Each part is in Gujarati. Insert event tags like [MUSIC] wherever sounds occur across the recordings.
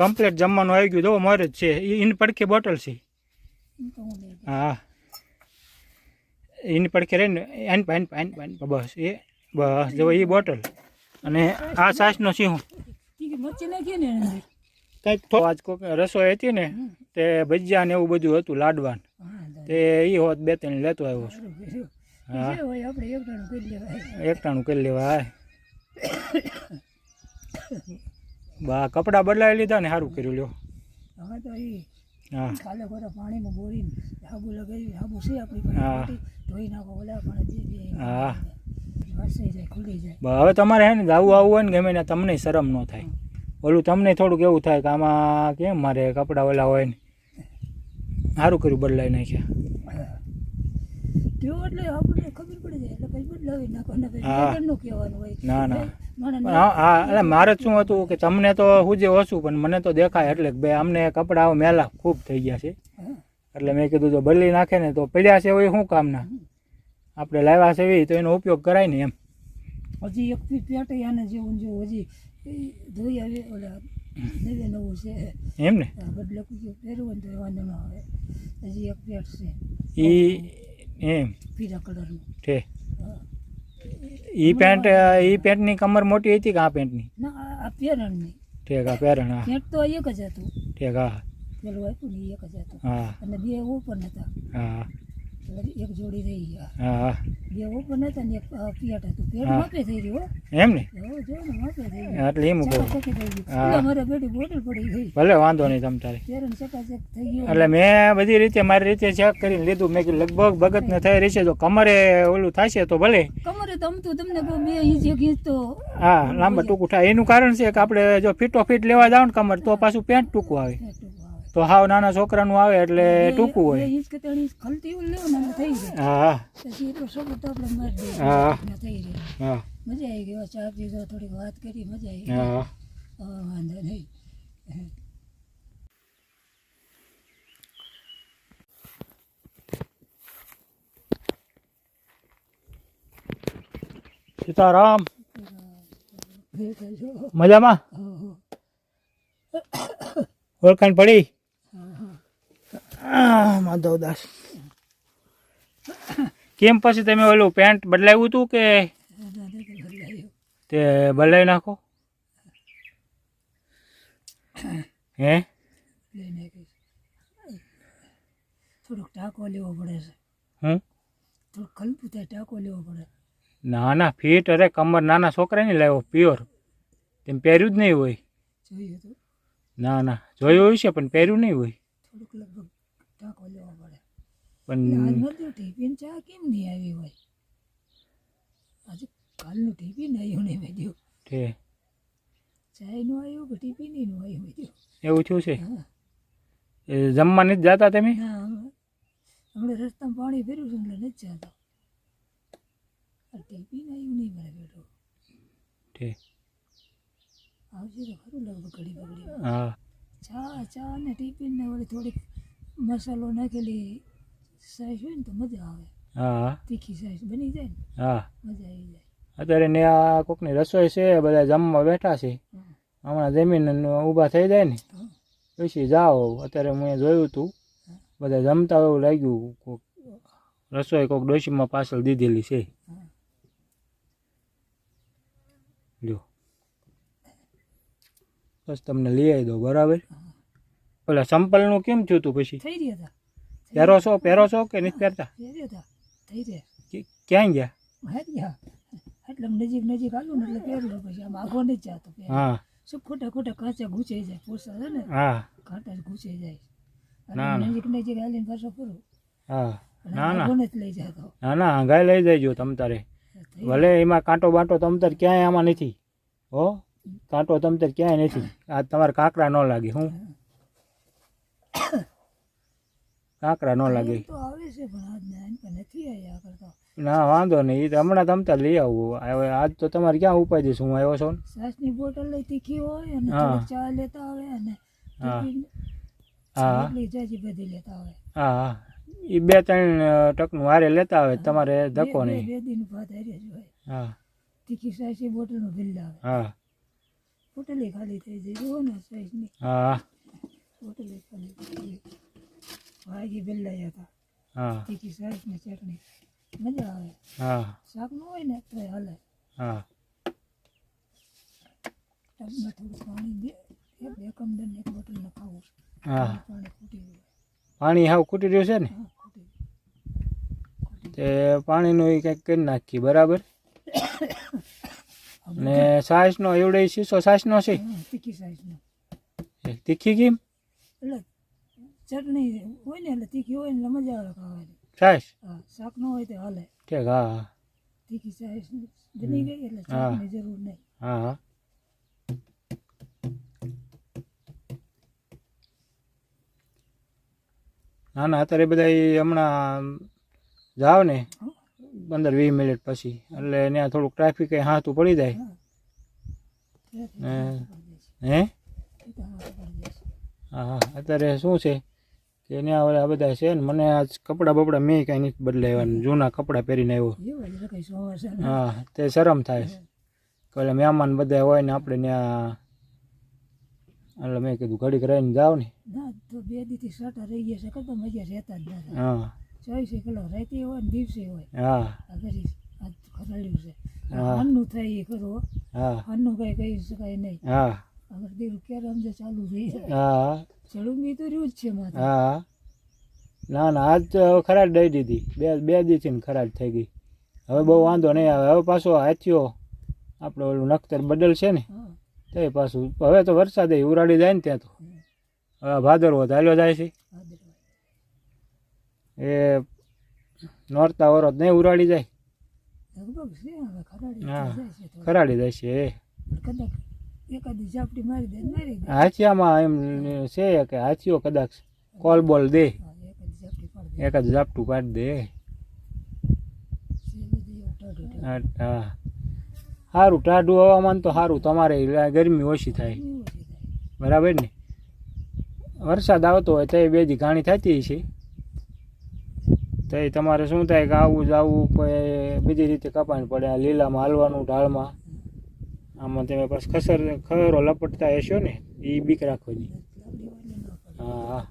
કમ્પ્લીટ જમવાનું આવી ગયું. જો મારે જ છે. એની પડખે બોટલ છે. હું. એની પડખે રહીને એન પાન પાન પાન બસ એ બસ જો એ બોટલ. અને આ સાસનો સિંહ. કંઈક આજ કોઈક રસોઈ હતી ને તે ભજીયા ને એવું બધું હતું લાડવાન. તે એ હોત બે ત્રણ લેતો આવ્યો છું. હા. જે એક ટાણું કરી લેવાય. બા કપડાં બદલાવી લીધા ને સારું કર્યું લ્યો. હવે તો એ હા. કાલે ખોરા પાણીમાં બોરી સાબુ લગાવી સાબુ છે આપણી ધોઈ નાખો ઓલા પણ હા. હવે તમારે હે ને આવું આવું હોય ને ગમે ને તમને શરમ ન થાય. ઓલું તમને થોડુંક એવું થાય કે આમાં કેમ મારે કપડાં ઓલા હોય ને. સારું કર્યું બદલાઈ નાખ્યા. એટલે આપણને ખબર પડી જાય એટલે બદલાવી નાખો ને ના એટલે મારે જ શું હતું કે તમને તો હુજે ઓછું પણ મને તો દેખાય એટલે કે ભાઈ અમને કપડાઓ મેલા ખૂબ થઈ ગયા છે. હા. એટલે મેં કીધું જો બદલી નાખે ને તો પડ્યા છે હોય શું કામના? આપણે લાવ્યા છે એવી તો એનો ઉપયોગ કરાય ને એમ. હજી એક પેટ આને જેવું જેવું હજી એ ધોઈ આવી ઓલા નવે નવું છે. એમ ને? બદલે પહેરવું તો વાંધો ન આવે. હજી એક પેટ છે. એ એમ. પીળા કલરનું. હા. ઈ પેન્ટ ઈ પેન્ટની કમર મોટી હતી કે આ પેન્ટની? ના આ- પેરણની. ઠીક આ પેરણ હા. પેન્ટ તો એક જ હતું. ઠીક હા. પેલું હતું ને એક જ હતું. હા. અને બે ઉપર હતા હા. એક જોડી રહી હા બે ઉપર હતા ને એક પેટ હતું. પેટ. માપે થઈ રહ્યું એમ ને? જો ને માપે થઈ ગયું. એટલે એમ કહું ચકાચક હા. એટલે મારે બેટી બોટલ પડી ગઈ. ભલે વાંધો નહીં તમ તારે. પેરણ ચકાચક થઈ ગયું. એટલે મેં બધી રીતે મારી રીતે ચેક કરીને લીધું. મેં કીધું લગભગ ભગતને થઈ રહી છે જો કમરે ઓલું થશે તો ભલે. કમરે તમને કહું બે ઇંચ એક હા લાંબા ટૂંકું થાય. એનું કારણ છે કે આપણે જો ફીટો ફીટ લેવા જાવ ને કમર તો પાછું પેન્ટ ટૂંકું આવે. તો હાવ નાના છોકરાનું આવે એટલે ટૂંકું હોય. કે ખલતી એવું લેવું ને થઈ જાય. હા પછી એટલો સપોર્ટ તો આપણે મારી દઈએ. હા. થઈ હા. મજા આવી ગઈ. ચા પીધો થોડીક વાત કરી મજા આવી ગઈ. હા વાંધો નહીં. સીતારામ. મજામાં. ઓળખાણ પડી? માધવદાસ કેમ પછી તમે ઓલું પેન્ટ બદલાવ્યું હતું કે તો બદલાવી નાખો? હે? થોડોક ટાંકો લેવો પડે છે. હમ? થોડોક થાય ટાંકો લેવો પડે. ના ના ફીટ અરે કમર નાના છોકરાને લાવ્યો પ્યોર તેમ પહેર્યું જ નહીં હોય. તો. ના ના જોયું હોય છે પણ પહેર્યું નહીં હોય. થોડુંક લગભગ ટાંકો લેવો પડે. પણ કેમ નહીં આવી હોય? આજે કાલનું ટિફિન આવ્યું નહીં મેં તે. ચાયનું આવ્યું કે ટિફિનનું આવ્યું મેં એવું થયું છે? જમવા નથી જતા તમે? હા હમણાં રસ્તામાં પાણી ફેર્યું છે એટલે નથી જતો. આ ટિફિન આવ્યું નહીં મારે બેઠો તે આવશે તો ખરું લગભગ ઘડી બગડી. હા. ચા ચા ને ટિફિન ને વળી થોડીક મસાલો નાખેલી સાઈઝ હોય ને તો મજા આવે. હા. તીખી સાઈઝ બની જાય ને હા. મજા આવી જાય. અત્યારે ને આ કોકની રસોઈ છે બધા જમવા બેઠા છે. હમણાં જમીન ઊભા થઈ જાય ને પછી જાઓ. અત્યારે મેં જોયું હતું બધા જમતા એવું લાગ્યું કોક રસોઈ કોક ડોશીમાં પાછળ દીધેલી છે. હા લ્યો બસ તમને લઈ આવી દો બરાબર? પેલા સંપલનું કેમ થયું હતું પછી? થઈ રહ્યા હતા. પહેરો છો પહેરો છો કે નથી પહેરતા? થઈ રહ્યા ક્યાં ગયા? ગયા એટલે નજીક નજીક ને એટલે પછી આમ જતો હા. શું ખોટા ખોટા કાચા ઘૂંચાઈ જાય પોસા છે ને? હા. કાંટા ઘૂંચાઈ જાય. નજીક નજીક હાલીને પાછો પૂરું હા. ના ના. લઈ જાય ના ના હંગાઈ લઈ જજો તમ તારે. ભલે એમાં કાંટો બાંટો તમતર ક્યાંય આમાં નથી. હો? કાંટો તમતર ક્યાંય નથી. આ તમારે કાંકરા ન લાગે હું? કાંકરા ન લાગે. ના વાંધો નહીં એ તો હમણાં તમતર લઈ આવવું હવે આજ તો તમારે ક્યાં ઉપાય દઈશ હું આવ્યો છું સાસની બોટલ લઈ તીખી હોય અને ચા લેતા આવે અને હા. હા. બધી લેતા આવે. હા હા. એ બે ત્રણ ટકનું વારે લેતા આવે તમારે ધક્કો નહીં. બે દિન ભાત હારે જ હોય. હા. તીખી સાસી બોટલનું બિલ આવે હા. બોટલ ખાલી થઈ જાય. જુઓ ને સાઈઝની હા. બોટલ ખાલી થઈ જાય. ભાઈ બદલાયા હતા. હા. તીખી સાઈઝની ચટણી. મજા આવે. હા. શાક ન હોય ને તો હાલે હા. ટબમાં થોડું પાણી દે. એક બે કમદન એક બોટલ નખાવું ખાવું હા. પાણી ફૂટી ગયું. પાણી હાવ ખૂટી રહ્યું છે ને? તે પાણીનું એ કંઈક કરી નાખીએ બરાબર? [COUGHS] ને સાસનો એવડે શીશો સાસનો છે? તીખી કેમ? એટલે ચટણી હોય ને એટલે તીખી હોય ને મજા આવે ખાવાની. હા શાક ન હોય તો હાલે. ઠીક હા તીખી બની ગઈ એટલે. ચટણી જરૂર નહીં. હા હા. ના ના અત્યારે બધા હમણાં જાવ ને પંદર વીસ મિનિટ પછી. એટલે ત્યાં થોડુંક ટ્રાફિક હાથું પડી જાય. હા? હે. હે. અત્યારે શું છે કે ત્યાં ઓલા બધા છે ને મને આજ કપડાં બપડા મેં કાંઈ નથી બદલાવ્યા. જૂના કપડાં પહેરીને આવ્યો. હા તે શરમ થાય. કે મહેમાન બધા હોય ને આપણે ત્યાં એટલે મેં કીધું ઘડીક રહીને જાવ ને. તો બે દીથી સાટા રહી ગયા છે કરતા મજા રહેતા જ નથી હા. ચોવીસે કલાક રાતે હોય ને દિવસે હોય. હા. આ ઘડી આજ ખરાડ્યું છે. હા. અન્નનું થાય એ કરવો હા. અન્નું કઈ કહી શકાય નહીં. હા. અગર દેવ ક્યારે સમજે ચાલુ થઈ જાય. હા. ચડું તો રહ્યું જ છે મારે હા. ના ના આજ તો ખરાટ દઈ દીધી. બે બે દિવસથી ને ખરાડ થઈ ગઈ. હવે બહુ વાંધો નહીં આવે. હવે પાછો હાથીઓ આપણે ઓલું નખતર બદલ છે ને તે પાછું હવે તો વરસાદ ઉરાડી જાય ને ત્યાં તો. હવે ભાદરવો ચાલ્યો જાય છે. એ નોરતા વરત નહીં ઉરાડી જાય. હા. ખરાડી જાય છે હાથિયામાં એમ છે કે હાચીઓ કદાચ કોલ બોલ દે. એકાદી ઝાપટી કાઢ દે. હા. સારું ટાઢું હવામાન તો સારું તમારે ગરમી ઓછી થાય. બરાબર ને? વરસાદ આવતો હોય તો એ બે દી ઘાણી થતી છે તો એ તમારે શું થાય કે આવું જવું કોઈ બીજી રીતે કપાણ પડે આ લીલામાં હાલવાનું ઢાળમાં. આમાં તમે પાછું ખસર ખરો લપટતા હશો ને એ બીક રાખવાની. હા હા.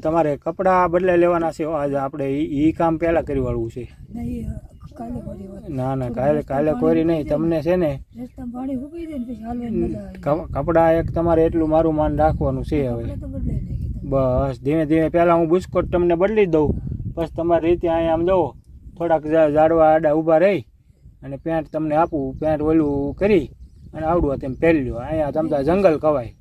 અને તમારે કપડાં બદલાઈ લેવાના છે આજે આપણે એ કામ પહેલાં કરી વાળવું છે ના ના કાલે કાલે કોરી નહીં તમને છે ને કપડાં એક તમારે એટલું મારું માન રાખવાનું છે હવે. બસ ધીમે ધીમે પહેલાં હું બુસ્કોટ તમને બદલી દઉં બસ તમારી રીતે અહીંયા આમ જુઓ થોડાક ઝાડવા આડા ઊભા રહી અને પેન્ટ તમને આપું પેન્ટ ઓલું કરી અને આવડું તેમ પહેર લ્યો અહીંયા તમતા જંગલ કવાય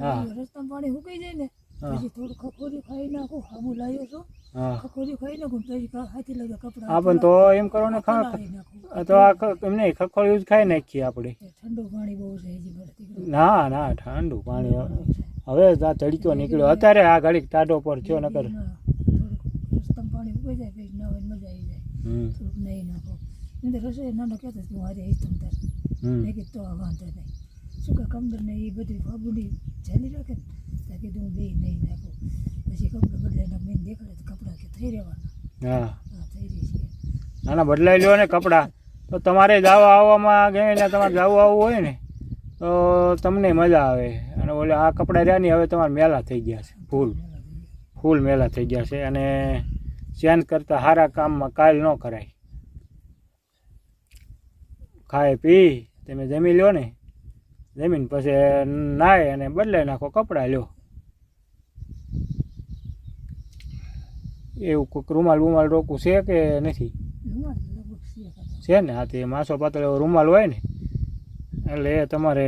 હા. રસ્તા પાણી સુકાઈ જાય ને. પછી થોડું ખખોરી ખાઈ નાખું હામું લાવ્યો છું. ખખોરી ખાઈ નાખું પછી કા- હાથી લગે કપડા હા પણ તો એમ કરો ને તો આ ખ- એમ નહીં ખખોળિયું જ ખાઈ નાખીએ આપણે. ઠંડુ પાણી બહુ છે હજી ભરતી ના ના ઠંડુ પાણી હવે આ તડક્યો નીકળ્યો. અત્યારે આ ઘડીક ટાઢો પર થયો નકર. રસ્તામાં પાણી ઉગી જાય પછી હોય મજા આવી જાય. થોડુંક નહીં નાખો. નહીં તો રસોઈ નાનો કહેતો હું હારે તમ તાર. મેં કીધું તો વાંધો નહીં. શું કે કમદર ને એ બધી ફાબુડી ચાલી રાખે? ને ત્યાં કીધું હું બે નહીં નાખું. પછી કપડાં બદલાઈ મેં દેખાડે તો કપડાં કે થઈ રહેવાના. હા. થઈ રહી છે. ના ના બદલાઈ લ્યો ને કપડાં. તો તમારે જાવા આવવામાં ગમે તમારે જાવું આવવું હોય ને તો તમને મજા આવે. અને ઓલે આ કપડાં રહ્યા ને હવે તમારે મેલા થઈ ગયા છે ફૂલ. ફૂલ મેલા થઈ ગયા છે. અને ચેન કરતાં સારા કામમાં કાલ ન કરાય. ખાય પી તમે જમી લ્યો ને. જમીન પછી નાય અને બદલાઈ નાખો કપડાં લ્યો. એવું કોઈક રૂમાલ રૂમાલ રોકું છે કે નથી? છે ને? હા તે માસો પાતળો એવો રૂમાલ હોય ને એટલે એ તમારે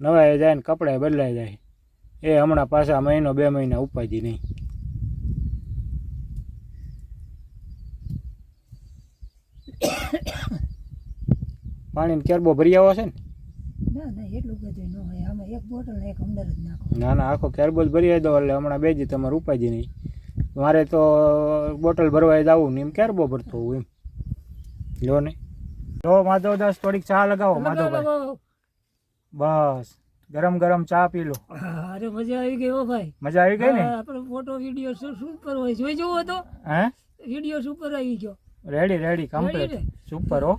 નવાઈ જાય ને કપડાં બદલાઈ જાય. એ હમણાં પાછા મહિનો બે મહિના ઉપાજી નહીં. પાણીનો કેરબો ભરી આવો છે ને? ના ના એટલું બધું ન હોય. આમાં એક બોટલ એક અંદર જ નાખો. ના ના આખો કેરબો જ ભરી દો એટલે હમણાં બે જ તમારે ઉપાજી નહીં. મારે તો બોટલ ભરવાય જવું ને એમ કેરબો ભરતો હોઉં એમ? લો ને. જો માધવદાસ થોડીક ચા લગાવો માધવભાઈ. લગાવો. બસ ગરમ ગરમ ચા પી લો. અરે મજા આવી ગઈ હો ભાઈ. મજા આવી ગઈ ને? આપણે ફોટો વીડિયો સુપર હોય જોઈ જવો તો. હે? વીડિયો સુપર આવી ગયો. Ready ready complete? સુપર હો.